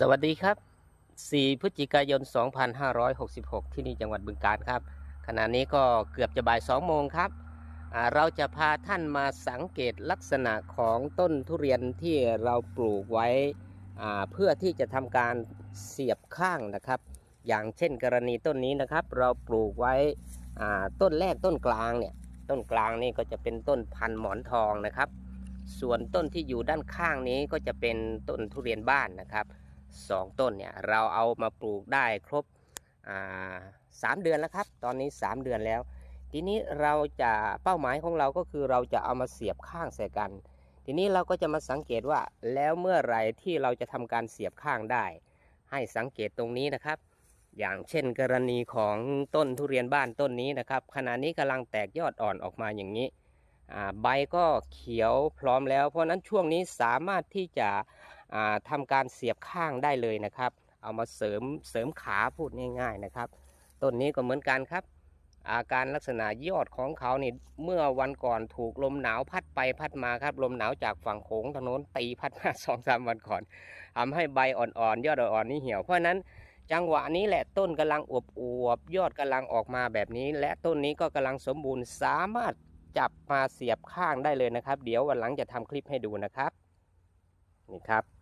สวัสดีครับ 4 พฤศจิกายน 2566 ที่นี่จังหวัดบึงกาฬครับ ขณะนี้ก็เกือบจะบ่าย 2 โมงครับ เราจะพาท่านมาสังเกตลักษณะของต้นทุเรียนที่เราปลูกไว้เพื่อที่จะทำการเสียบข้างนะครับ อย่างเช่นกรณีต้นนี้นะครับ เราปลูกไว้ต้นแรกต้นกลางเนี่ย ต้นกลางนี่ก็จะเป็นต้นพันหมอนทองนะครับ ส่วนต้นที่อยู่ด้านข้างนี้ก็จะเป็นต้นทุเรียนบ้านนะครับ สองต้นเนี่ยเราเอามาปลูกได้ครบสามเดือนแล้วครับ ตอนนี้ 3 เดือนแล้ว ทีนี้เราจะเป้าหมายของเราก็คือเราจะเอามาเสียบข้างใส่กัน ทีนี้เราก็จะมาสังเกตว่าแล้วเมื่อไรที่เราจะทำการเสียบข้างได้ ให้สังเกตตรงนี้นะครับ อย่างเช่นกรณีของต้นทุเรียนบ้านต้นนี้นะครับ ขณะนี้กำลังแตกยอดอ่อนออกมาอย่างนี้ใบก็เขียวพร้อมแล้ว เพราะฉะนั้นช่วงนี้สามารถที่จะ อ่าทำการเสียบข้างได้เลยนะครับ เอามาเสริมเสริมขาพูดง่าย ๆนะครับต้นนี้ก็เหมือนกันครับ อาการลักษณะยอดของเขานี่เมื่อวันก่อนถูกลมหนาวพัดไปพัดมาครับ ลมหนาวจากฝั่งโขงถนนตีพัดมาสองสามวันก่อนทำให้ใบอ่อนๆยอดอ่อนๆนี่เหี่ยวเพราะฉะนั้นจังหวะนี้แหละต้นกำลังอวบอวบๆยอดกำลังออกมาแบบนี้ และต้นนี้ก็กำลังสมบูรณ์สามารถจับมาเสียบข้างได้เลยนะครับ เดี๋ยววันหลังจะทำคลิปให้ดูนะครับ นี่ครับ